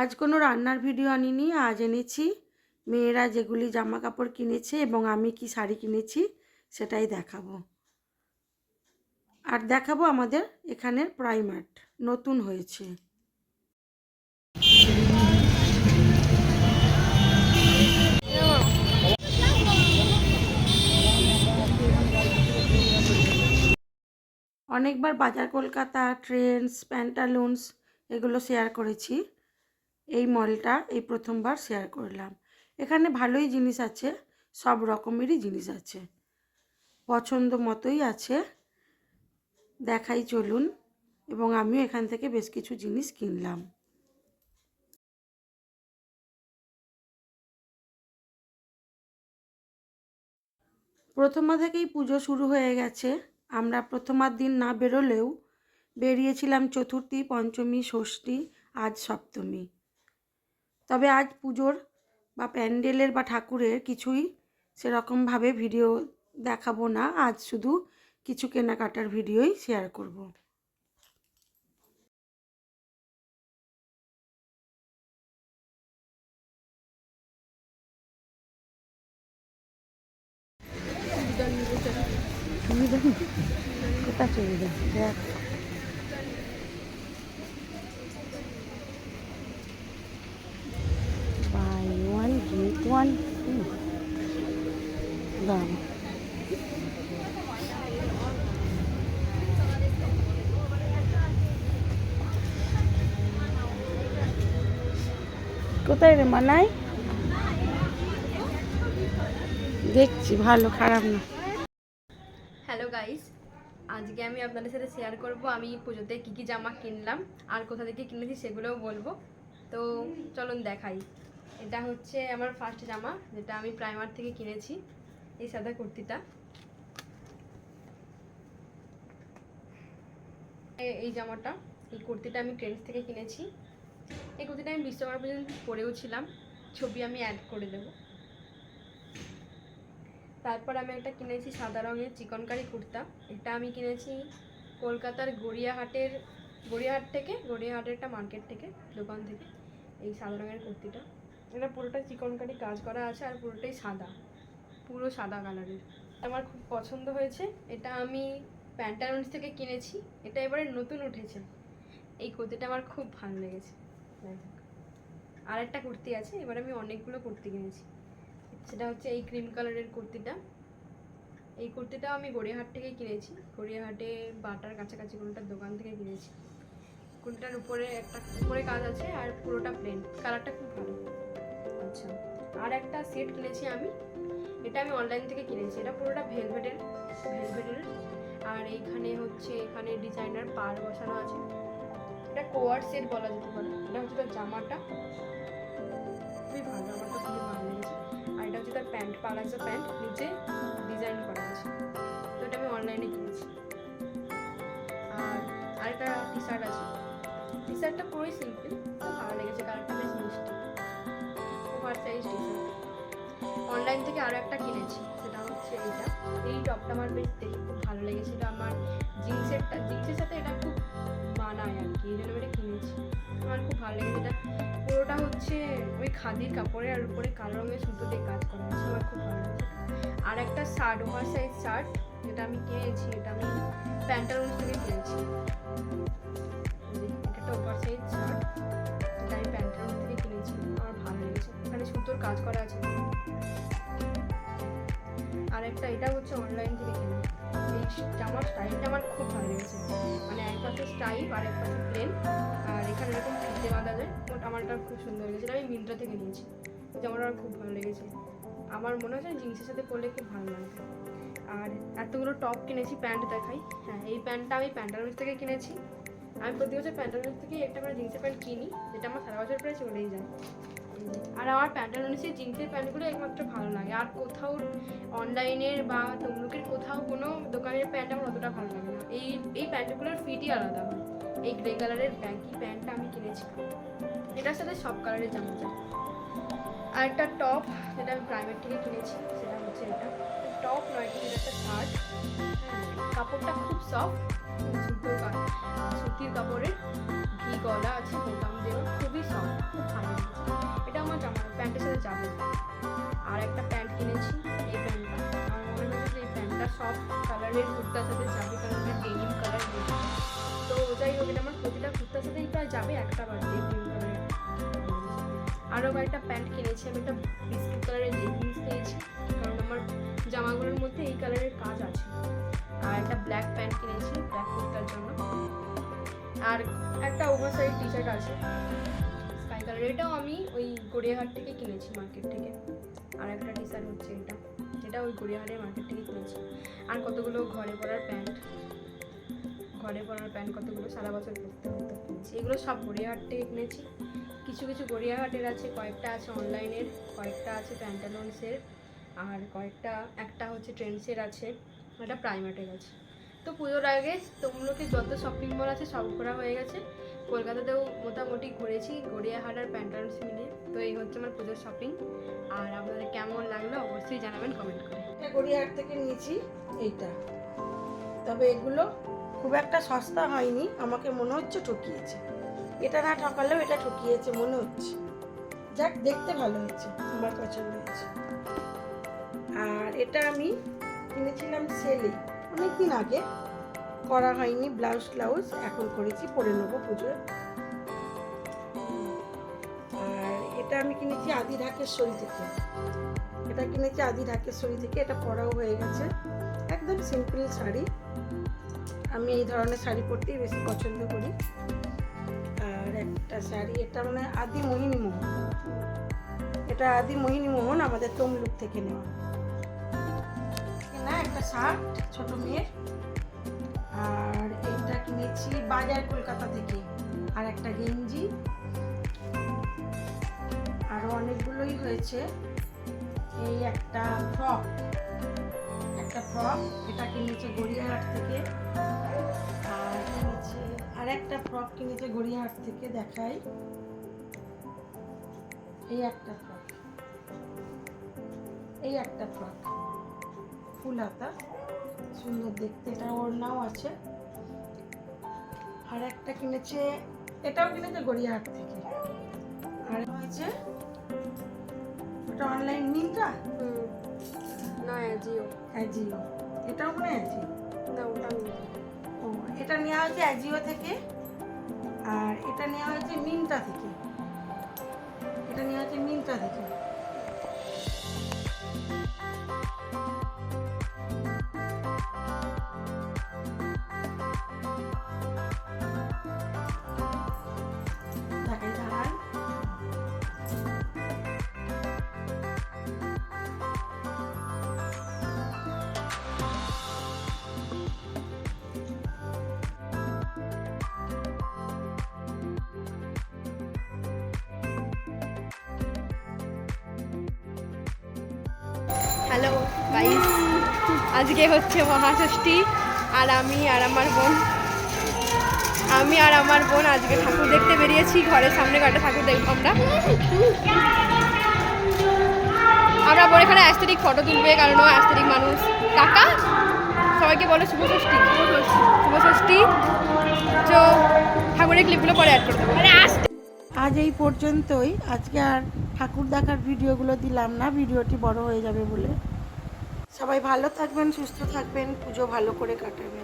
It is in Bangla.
আজ কোনো রান্নার ভিডিও আনিনি, আজ এনেছি। মেয়েরা যেগুলি জামা কাপড় কিনেছে এবং আমি কি শাড়ি কিনেছি সেটাই দেখাবো। আর দেখাবো আমাদের এখানের প্রাইমার্ট, নতুন হয়েছে। অনেকবার বাজার কলকাতা, ট্রেন্ডস, প্যান্টালুন্স, এগুলো শেয়ার করেছি। এই মলটা এই প্রথমবার শেয়ার করলাম। এখানে ভালোই জিনিস আছে, সব রকমেরই জিনিস আছে। পছন্দ মতোই আছে। দেখাই চলুন এবং আমিও এখান থেকে বেশ কিছু জিনিস কিনলাম। প্রথমা থেকেই পুজো শুরু হয়ে গেছে। আমরা প্রথমার দিন না বেরোলেও বেরিয়েছিলাম চতুর্থী, পঞ্চমী, ষষ্ঠী, আজ সপ্তমী। তবে আজ পুজোর বা প্যান্ডেলের বা ঠাকুরের কিছুই সেরকমভাবে ভিডিও দেখাবো না। আজ শুধু কিছু কেনাকাটার ভিডিওই শেয়ার করব। কোথা চলে দেখ। দাম। কোথায় রে মানাই? দেখছি, ভালো, খারাপ না। হ্যালো গাইস আজকে আমি আপনাদের সাথে শেয়ার করব আমি পুজোতে কী কী জামা কিনলাম, আর কোথা থেকে কিনেছি সেগুলোও বলব। তো চলুন দেখাই। এটা হচ্ছে আমার ফার্স্ট জামা, যেটা আমি প্রাইমার থেকে কিনেছি। এই সাদা কুর্তিটা। এই জামাটা, এই কুর্তিটা আমি ট্রেন্ডস থেকে কিনেছি। এই কুর্তিটা আমি বিশ্বকর্মা পর্যন্ত পরেও ছিলাম। ছবি আমি অ্যাড করে দেবো। তারপর আমি একটা কিনেছি সাদা রঙের চিকনকারি কুর্তা। এটা আমি কিনেছি কলকাতার গড়িয়াহাটের, গড়িয়াহাট থেকে গড়িয়াহাটের একটা মার্কেট থেকে, দোকান থেকে, এই সাদা রঙের কুর্তিটা। এটা পুরোটা চিকনকারি কাজ করা আছে আর পুরোটাই সাদা। পুরো সাদা কালারের। আমার খুব পছন্দ হয়েছে। এটা আমি প্যান্টালুন্স থেকে কিনেছি। এটা এবারে নতুন উঠেছে। এই কুর্তিটা আমার খুব ভালো লেগেছে। আর একটা কুর্তি আছে। এবার আমি অনেকগুলো কুর্তি কিনেছি। সেটা হচ্ছে এই ক্রিম কালারের কুর্তিটা। এই কুর্তিটাও আমি গড়িয়াহাট থেকে কিনেছি। গড়িয়াহাটে বাটার কাছাকাছি কোনোটার দোকান থেকে কিনেছি। কুর্তিটার উপরে একটা উপরে কাজ আছে আর পুরোটা প্লেন কালারটা খুব ভালো। আচ্ছা। আর একটা সেট কিনেছি আমি। এটা আমি অনলাইন থেকে কিনেছি। এটা পুরোটা ভেলভেটের ভেলভেটের আর এইখানে হচ্ছে, এখানে ডিজাইনার পার বসানো আছে। এটা কোয়ার সেট বলা যেতে পারে। এটা হচ্ছে তার জামাটা। খুবই ভালো তো খুবই ভালো লেগেছে। আর এটা হচ্ছে তার প্যান্ট পালাজো প্যান্ট। নিচে ডিজাইন থেকে আরও একটা কিনেছি, সেটা হচ্ছে এইটা। এই টপটা আমার বেশ দেখে খুব ভালো লেগেছে, এটা আমার জিন্সেরটা জিন্সের সাথে এটা খুব মানায় আর কি, এই জন্য এটা কিনেছি। আমার খুব ভালো লেগেছে, এটা পুরোটা হচ্ছে ওই খাদির কাপড়ের আর উপরে কালো রঙের সুতো দিয়ে কাজ করা আছে আমার খুব ভালো লেগেছে। আর একটা শার্ট ওভার সাইজ শার্ট যেটা আমি কিনেছি, এটা আমি প্যান্টালুন্স থেকে কিনেছি। একটা ওভার সাইজ শার্ট যেটা আমি প্যান্টালুন্স থেকে কিনেছি, আমার ভালো লেগেছে। এখানে সুতোর কাজ করা আছে। আর একটা এটা হচ্ছে অনলাইন থেকে কেনা। এই জামার স্টাইলটা আমার খুব ভালো লেগেছে। মানে এক পাশে স্টাইপ আর এক পাশে প্লেন আর এখানে এরকম ফিতে বাঁধা যায় ওটা আমারটা খুব সুন্দর লেগেছে। আমি মিন্ত্রা থেকে নিয়েছি। জামাটা আমার খুব ভালো লেগেছে। আমার মনে হচ্ছে জিন্সের সাথে পরলে খুব ভালো লাগবে আর এতগুলো টপ কিনেছি, প্যান্ট দেখাই। হ্যাঁ এই প্যান্টটা আমি প্যান্টালুন্স থেকে কিনেছি। আমি প্রতি বছর প্যান্টালুন্স থেকে একটা করে জিন্সের প্যান্ট কিনি, যেটা আমার সারা বছর প্রায় চলেই যায়। আর আমার প্যান্টালুন্সের জিন্সের প্যান্টগুলো একমাত্র ভালো লাগে। আর কোথাও অনলাইনের বা তমলুকের কোথাও কোনো দোকানের প্যান্ট আমার অতটা ভালো লাগে না। এই এই প্যান্টগুলোর ফিটই আলাদা এই গ্রে কালারের ব্যাঙ্কি প্যান্টটা আমি কিনেছি এটার সাথে সব কালারের জামা যায়। আর একটা টপ যেটা আমি প্রাইভেট থেকে কিনেছি, সেটা হচ্ছে এটা। টপ নয় কিন্তু একটা শার্ট কাপড়টা খুব সফট সুতির সুতির কাপড়ের ভি গলা আছে, বোতাম দেওয়া, খুবই সফট খুব ভালো এটা আমার জামা প্যান্টের সাথে যাবে। আর একটা প্যান্ট কিনেছি, এই প্যান্টটা। আমার মনে হচ্ছে যে এই প্যান্টটা সব কালারের কুর্তার সাথে যাবে, কারণ এটা ডেনিম কালার তো যাই হোক, এটা আমার প্রতিটা কুর্তার সাথেই প্রায় যাবে, একটা বাড়তে ডেনিম কালারের আরও কয়েকটা প্যান্ট কিনেছি, আমি একটা বিস্কিট কালারের লেগিংস কুর্তার জন্য আর একটা ওভার সাইজ টি শার্ট আছে। স্কাই কালার এটাও আমি ওই গড়িয়াহাট থেকে কিনেছি মার্কেট থেকে। আর একটা টি শার্ট হচ্ছে এটা। এটা ওই গড়িয়াহাটের মার্কেট থেকে কিনেছি। আর কতগুলো ঘরে পরার প্যান্ট। ঘরে পরার প্যান্ট কতগুলো? সারা বছর পরতে হতো কিনেছি এগুলো সব গড়িয়াহাট থেকে কিনেছি। কিছু কিছু গড়িয়াহাটের আছে, কয়েকটা আছে অনলাইনের কয়েকটা আছে প্যান্টালন্সের আর কয়েকটা, একটা হচ্ছে ট্রেন্ডসের আছে। একটা প্রাইমার্টের আছে। তো পুজোর আগে তমলুকে যত শপিং মল আছে সব ঘোরা হয়ে গেছে। কলকাতাতেও মোটামুটি ঘুরেছি, গড়িয়াহাট আর প্যান্টালন্স মিলিয়ে। তো এই হচ্ছে আমার পুজোর শপিং আর আপনাদের কেমন লাগল অবশ্যই জানাবেন কমেন্ট করে। এটা গড়িয়াহাট থেকে নিয়েছি, এইটা। তবে এগুলো খুব একটা সস্তা হয়নি, আমাকে মনে হচ্ছে ঠকিয়েছে। এটা না ঠকালেও এটা ঠকিয়েছে, মনে হচ্ছে। যাক, দেখতে ভালো হয়েছে, আমার পছন্দ হয়েছে। আর এটা আমি কিনেছিলাম সেলে। অনেক দিন আগে করা হয়নি ব্লাউজ ব্লাউজ এখন করেছি, পরে নেব পুজোয়। আর এটা আমি কিনেছি আদি ঢাকেশ্বরী থেকে। এটা কিনেছি আদি ঢাকেশ্বরী থেকে, এটা পরাও হয়ে গেছে। একদম সিম্পল শাড়ি। আমি এই ধরনের শাড়ি পরতেই বেশি পছন্দ করি। আর একটা শাড়ি, এটা মানে আদি মোহিনী মোহন এটা আদি মোহিনী মোহন আমাদের তমলুক থেকে নেওয়া। একটা শার্ট, ছোট মেয়ের। আর এইটা কিনেছি বাজার কলকাতা থেকে। আর একটা গেঞ্জি। আরও অনেকগুলোই হয়েছে। এই একটা ফ্রক। একটা ফ্রক, এটা কিনেছে গড়িয়াহাট থেকে। আর কিনেছে আর একটা ফ্রক কিনেছে গড়িয়াহাট থেকে, দেখাই। এই একটা ফ্রক। এই একটা ফ্রক। ফুল হাতা। সুন্দর দেখতে এটা ওড়নাও আছে। আর একটা কিনেছে এটাও কিনেছে গড়িয়াহাট থেকে। আর হয়েছে ওটা অনলাইন হুম না জিও অ্যাজিও এটাও মনে অ্যাজিও না ওটা ও এটা নেওয়া হয়েছে অ্যাজিও থেকে আর এটা নেওয়া হয়েছে মিন্টা থেকে। এটা নেওয়া হয়েছে মিন্টা থেকে। গাইস আজকে হচ্ছে মহাষষ্ঠী আর আমি আর আমার বোন। আমি আর আমার বোন আজকে ঠাকুর দেখতে বেরিয়েছি। ঘরের সামনে কটা ঠাকুর দেখব আমরা। আমরা বোন এখানে অ্যাস্থেটিক ফটো তুলবে কারণ ও অ্যাস্থেটিক মানুষ। কাকা সবাইকে বলো শুভ ষষ্ঠী। শুভ ষষ্ঠী। তো ঠাকুরের ক্লিপগুলো পরে অ্যাড করে দেবো। আজ এই পর্যন্তই। আজকে আর ঠাকুর দেখার ভিডিওগুলো দিলাম না। ভিডিওটি বড় হয়ে যাবে বলে। সবাই ভালো থাকবেন সুস্থ থাকবেন পুজো ভালো করে কাটাবেন।